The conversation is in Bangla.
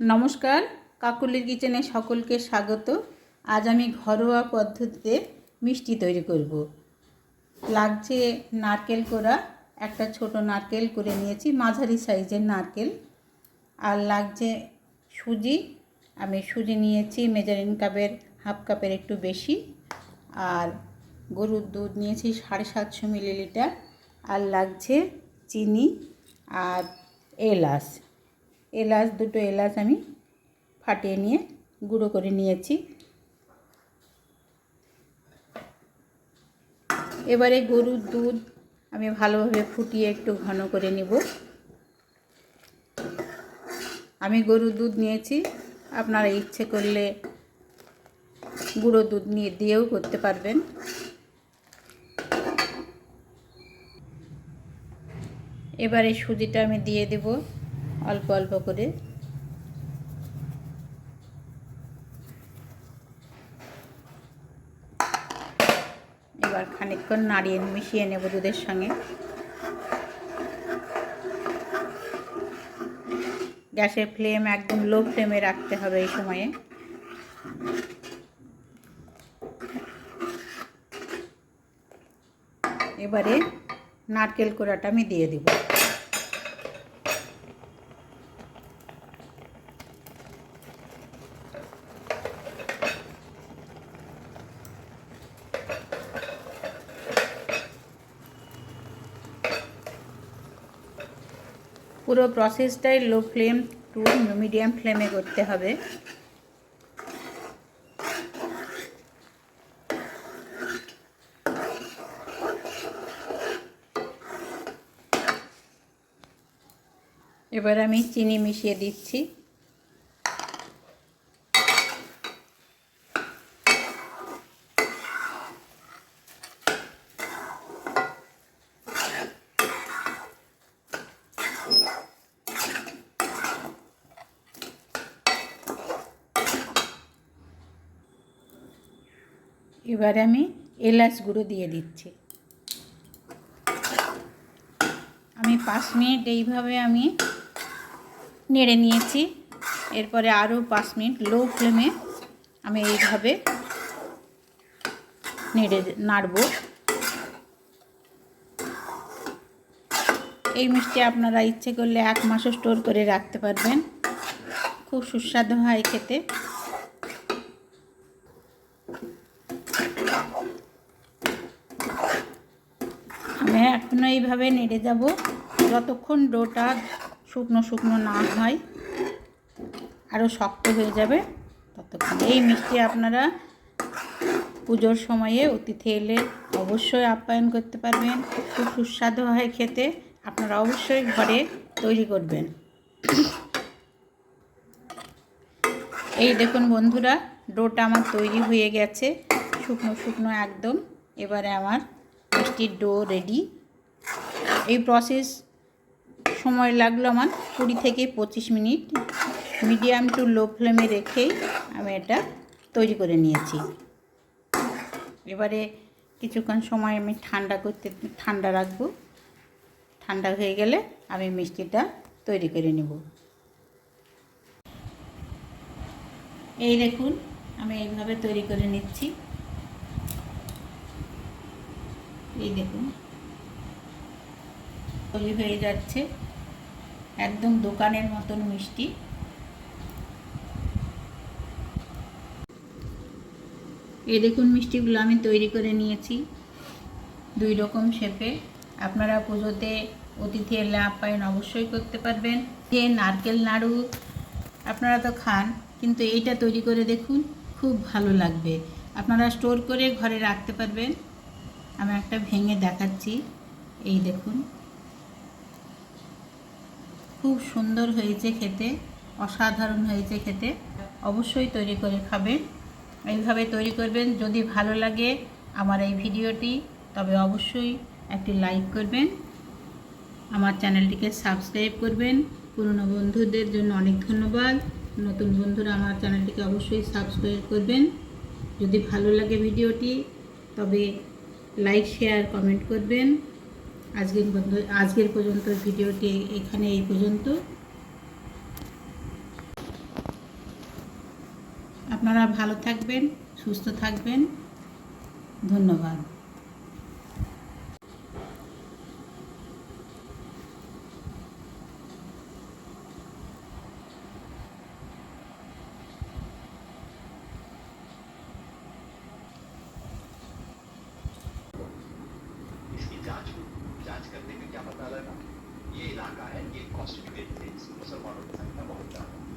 নমস্কার, কাকুলির কিচেনে সকলকে স্বাগত। আজ আমি ঘরোয়া পদ্ধতিতে মিষ্টি তৈরি করব। লাগছে নারকেল কোড়া, একটা ছোট নারকেল করে নিয়েছি, মাঝারি সাইজের নারকেল। আর লাগছে সুজি, আমি সুজি নিয়েছি, মেজারিন কাপের, হাফ কাপের একটু বেশি। আর গরুর দুধ নিয়েছি সাড়ে সাতশো মিলিলিটার। আর লাগছে চিনি আর এলাচ। এলাচ, দুটো এলাচ আমি ফাটিয়ে নিয়ে গুঁড়ো করে নিয়েছি। এবারে গরুর দুধ আমি ভালোভাবে ফুটিয়ে একটু ঘন করে নেব। আমি গরুর দুধ নিয়েছি, আপনারা ইচ্ছে করলে গুঁড়ো দুধ নিয়ে দিয়েও করতে পারবেন। এবারে সুজিটা আমি দিয়ে দেব। অল্প অল্প করে। এবার খানিকক্ষণ নাড়িয়ে মিশিয়ে নেব দুধের সঙ্গে। গ্যাসের ফ্লেম একদম লো ফ্লেমে রাখতে হবে এই সময়ে। এবারে নারকেল কোড়াটা আমি দিয়ে দেবো। পুরো প্রসেসটাই লো ফ্লেম টু মিডিয়াম ফ্লেমে করতে হবে। এবার আমি চিনি মিশিয়ে দিচ্ছি। এবারে আমি এলাচ গুঁড়ো দিয়ে দিচ্ছি। আমি পাঁচ মিনিট এইভাবে আমি নেড়ে নিয়েছি। এরপরে আরও পাঁচ মিনিট লো ফ্লেমে আমি এইভাবে নেড়ে নাড়ব। এই মিষ্টি আপনারা ইচ্ছে করলে এক মাসও স্টোর করে রাখতে পারবেন। খুব সুস্বাদু হয় খেতে আমি এখনও এইভাবে নেড়ে যাব, যতক্ষণ ডোটা শুকনো শুকনো না হয় আরও শক্ত হয়ে যাবে, ততক্ষণ। এই মিষ্টি আপনারা পুজোর সময়ে অতিথি এলে অবশ্যই আপ্যায়ন করতে পারবেন, খুব সুস্বাদু হয় খেতে, আপনারা অবশ্যই ঘরে তৈরি করবেন। এই দেখুন বন্ধুরা, ডোটা আমার তৈরি হয়ে গেছে, শুকনো শুকনো একদম, এবারে আমার মিষ্টির ডো রেডি। এই প্রসেস সময় লাগল আমার কুড়ি থেকে পঁচিশ মিনিট। মিডিয়াম টু লো ফ্লেমে রেখেই আমি এটা তৈরি করে নিয়েছি। এবারে কিছুক্ষণ সময় আমি ঠান্ডা করতে, ঠান্ডা রাখব। ঠান্ডা হয়ে গেলে আমি মিষ্টিটা তৈরি করে নেব। এই দেখুন, আমি এইভাবে তৈরি করে নিচ্ছি। এই দেখুন। তৈরি হয়ে যাচ্ছে। একদম দোকানের মতন মিষ্টি। এই দেখুন মিষ্টিগুলো আমি তৈরি করে নিয়েছি। দুই রকম শেপে। আপনারা পুজোতে অতিথি এলে আপ্যায়ন অবশ্যই করতে পারবেন। যে নারকেল নাড়ু, আপনারা তো খান, কিন্তু এইটা তৈরি করে দেখুন, খুব ভালো লাগবে। আপনারা স্টোর করে ঘরে রাখতে পারবেন। আমি একটা ভেঙে দেখাচ্ছি। এই দেখুন। খুব সুন্দর হয়েছে খেতে, অসাধারণ হয়েছে খেতে। অবশ্যই তৈরি করে খাবেন। এইভাবে তৈরি করবেন। যদি ভালো লাগে আমার এই ভিডিওটি, তবে অবশ্যই একটি লাইক করবেন। আমার চ্যানেলটিকে সাবস্ক্রাইব করবেন। পুরনো বন্ধুদের জন্য অনেক ধন্যবাদ। নতুন বন্ধুরা আমার চ্যানেলটিকে অবশ্যই সাবস্ক্রাইব করবেন। যদি ভালো লাগে ভিডিওটি, তবে লাইক, শেয়ার, কমেন্ট করবেন। আজকের আজকের পর্যন্ত ভিডিওটি এখানে এই পর্যন্ত। আপনারা ভালো থাকবেন সুস্থ থাকবেন। ধন্যবাদ। जाँच करने में क्या पता लगा ये इलाका है, ये कॉस्टिंग मुसलमानों की संख्या बहुत ज़्यादा